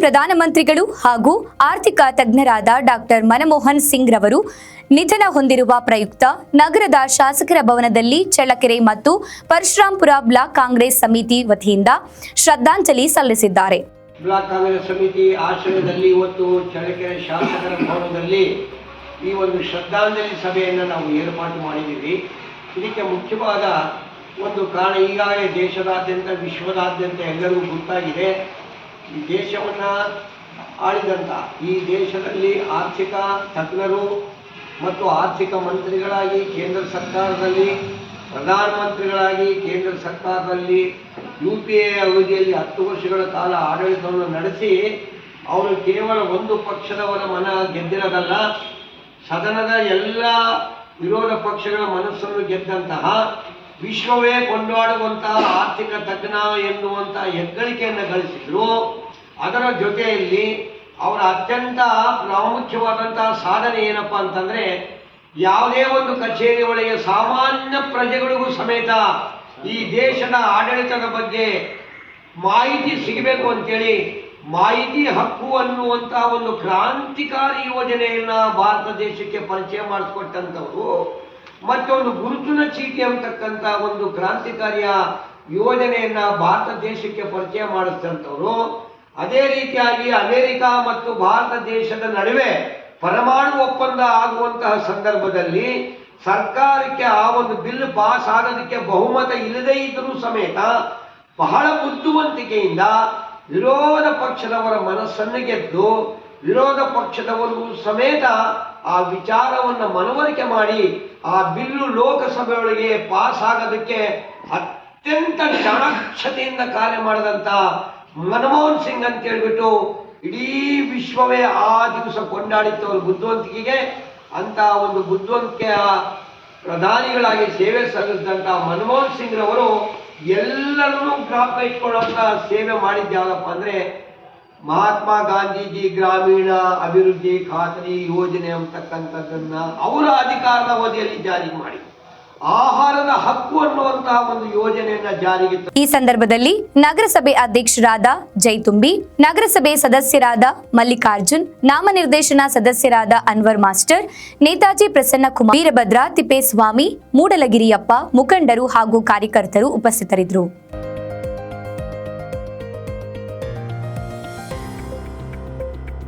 ಪ್ರಧಾನಮಂತ್ರಿಗಳು ಹಾಗೂ ಆರ್ಥಿಕ ತಜ್ಞರಾದ ಡಾಕ್ಟರ್ ಮನಮೋಹನ್ ಸಿಂಗ್ ರವರು ನಿಧನ ಹೊಂದಿರುವ ಪ್ರಯುಕ್ತ ನಗರದ ಶಾಸಕರ ಭವನದಲ್ಲಿ ಚಳ್ಳಕೆರೆ ಮತ್ತು ಪರಶುರಾಂಪುರ ಬ್ಲಾಕ್ ಕಾಂಗ್ರೆಸ್ ಸಮಿತಿ ವತಿಯಿಂದ ಶ್ರದ್ಧಾಂಜಲಿ ಸಲ್ಲಿಸಿದ್ದಾರೆ. ಬ್ಲಾಕ್ ಕಾಂಗ್ರೆಸ್ ಸಮಿತಿ ಆಶ್ರಯದಲ್ಲಿ ಇವತ್ತು ಚಳ್ಳಕೆರೆ ಶಾಸಕರ ಭವನದಲ್ಲಿ ಈ ಒಂದು ಶ್ರದ್ಧಾಂಜಲಿ ಸಭೆಯನ್ನು ನಾವು ಏರ್ಪಾಟು ಮಾಡಿದ್ದೀವಿ. ಇದಕ್ಕೆ ಮುಖ್ಯವಾದ ಒಂದು ಕಾರಣ ಈಗಾಗಲೇ ದೇಶದಾದ್ಯಂತ, ವಿಶ್ವದಾದ್ಯಂತ ಎಲ್ಲರಿಗೂ ಗೊತ್ತಾಗಿದೆ. ಈ ದೇಶವನ್ನು ಆಳಿದಂಥ ಈ ದೇಶದಲ್ಲಿ ಆರ್ಥಿಕ ತಜ್ಞರು ಮತ್ತು ಆರ್ಥಿಕ ಮಂತ್ರಿಗಳಾಗಿ ಕೇಂದ್ರ ಸರ್ಕಾರದಲ್ಲಿ ಪ್ರಧಾನಮಂತ್ರಿಗಳಾಗಿ ಕೇಂದ್ರ ಸರ್ಕಾರದಲ್ಲಿ ಯು ಪಿ ಎ ಅವಧಿಯಲ್ಲಿ ಹತ್ತು ವರ್ಷಗಳ ಕಾಲ ಆಡಳಿತವನ್ನು ನಡೆಸಿ, ಅವರು ಕೇವಲ ಒಂದು ಪಕ್ಷದವರ ಮನ ಗೆದ್ದಿರೋದಲ್ಲ, ಸದನದ ಎಲ್ಲ ವಿರೋಧ ಪಕ್ಷಗಳ ಮನಸ್ಸನ್ನು ಗೆದ್ದಂತಹ ವಿಶ್ವವೇ ಕೊಂಡಾಡುವಂತಹ ಆರ್ಥಿಕ ತಜ್ಞ ಎನ್ನುವಂತಹ ಹೆಗ್ಗಳಿಕೆಯನ್ನು ಗಳಿಸಿದ್ರು. ಅದರ ಜೊತೆಯಲ್ಲಿ ಅವರ ಅತ್ಯಂತ ಪ್ರಾಮುಖ್ಯವಾದಂತಹ ಸಾಧನೆ ಏನಪ್ಪ ಅಂತಂದ್ರೆ ಯಾವುದೇ ಒಂದು ಕಚೇರಿ ಒಳಗೆ ಸಾಮಾನ್ಯ ಪ್ರಜೆಗಳಿಗೂ ಸಮೇತ ಈ ದೇಶದ ಆಡಳಿತದ ಬಗ್ಗೆ ಮಾಹಿತಿ ಸಿಗಬೇಕು ಅಂತೇಳಿ ಮಾಹಿತಿ ಹಕ್ಕು ಅನ್ನುವಂತಹ ಒಂದು ಕ್ರಾಂತಿಕಾರಿ ಯೋಜನೆಯನ್ನ ಭಾರತ ದೇಶಕ್ಕೆ ಪರಿಚಯ ಮಾಡಿಸ್ಕೊಟ್ಟಂಥವ್ರು. ಮತ್ತೊಂದು ಗುರುತಿನ ಚೀಟಿ ಅಂತಕ್ಕಂಥ ಒಂದು ಕ್ರಾಂತಿಕಾರಿಯ ಯೋಜನೆಯನ್ನ ಭಾರತ ದೇಶಕ್ಕೆ ಪರಿಚಯ ಮಾಡಿಸಿದಂಥವ್ರು. ಅದೇ ರೀತಿಯಾಗಿ ಅಮೆರಿಕ ಮತ್ತು ಭಾರತ ದೇಶದ ನಡುವೆ ಪರಮಾಣು ಒಪ್ಪಂದ ಆಗುವಂತಹ ಸಂದರ್ಭದಲ್ಲಿ ಸರ್ಕಾರಕ್ಕೆ ಆ ಒಂದು ಬಿಲ್ ಪಾಸ್ ಆಗೋದಕ್ಕೆ ಬಹುಮತ ಇಲ್ಲದೇ ಇದ್ದರೂ ಸಮೇತ ಬಹಳ ಬುದ್ಧಿವಂತಿಕೆಯಿಂದ ವಿರೋಧ ಪಕ್ಷದವರ ಮನಸ್ಸನ್ನು ಗೆದ್ದು ವಿರೋಧ ಪಕ್ಷದವರು ಸಮೇತ ಆ ವಿಚಾರವನ್ನು ಮನವರಿಕೆ ಮಾಡಿ ಆ ಬಿಲ್ಲು ಲೋಕಸಭೆಯೊಳಗೆ ಪಾಸ್ ಆಗೋದಕ್ಕೆ ಅತ್ಯಂತ ಚಾಣಾಕ್ಷತೆಯಿಂದ ಕಾರ್ಯ ಮಾಡಿದಂಥ ಮನಮೋಹನ್ ಸಿಂಗ್ ಅಂತ ಹೇಳ್ಬಿಟ್ಟು ಇಡೀ ವಿಶ್ವವೇ ಆ ದಿವಸ ಕೊಂಡಾಡಿತ್ತು ಅವ್ರ ಬುದ್ಧಿವಂತಿಕೆಗೆ. ಅಂತ ಒಂದು ಬುದ್ಧಿವಂತಿಕೆಯ ಪ್ರಧಾನಿಗಳಾಗಿ ಸೇವೆ ಸಲ್ಲಿಸಿದಂಥ ಮನಮೋಹನ್ ಸಿಂಗ್ ರವರು ಎಲ್ಲರನ್ನೂ ಗ್ರಾಪ್ ಇಟ್ಕೊಳ್ಳುವಂತ ಸೇವೆ ಮಾಡಿದ್ದು ಯಾವುದಪ್ಪ ಅಂದ್ರೆ ಮಹಾತ್ಮ ಗಾಂಧೀಜಿ ಗ್ರಾಮೀಣ ಅಭಿವೃದ್ಧಿ ಖಾತರಿ ಯೋಜನೆ ಅಂತಕ್ಕಂಥದ್ದನ್ನ ಅವರ ಅಧಿಕಾರದ ಅವಧಿಯಲ್ಲಿ ಜಾರಿ ಮಾಡಿ. ಆಹಾರದ ಹಕ್ಕು ಅನ್ನುವಂತಹ ಒಂದು ಯೋಜನೆಯನ್ನ ಜಾರಿಗೆ ಈ ಸಂದರ್ಭದಲ್ಲಿ ನಗರಸಭೆ ಅಧ್ಯಕ್ಷರಾದ ಜೈತುಂಬಿ, ನಗರಸಭೆ ಸದಸ್ಯರಾದ ಮಲ್ಲಿಕಾರ್ಜುನ್, ನಾಮನಿರ್ದೇಶನ ಸದಸ್ಯರಾದ ಅನ್ವರ್ ಮಾಸ್ಟರ್, ನೇತಾಜಿ ಪ್ರಸನ್ನ ಕುಮಾರ್, ವೀರಭದ್ರ ತಿಪ್ಪೇಸ್ವಾಮಿ, ಮೂಡಲಗಿರಿಯಪ್ಪ, ಮುಖಂಡರು ಹಾಗೂ ಕಾರ್ಯಕರ್ತರು ಉಪಸ್ಥಿತರಿದ್ದರು.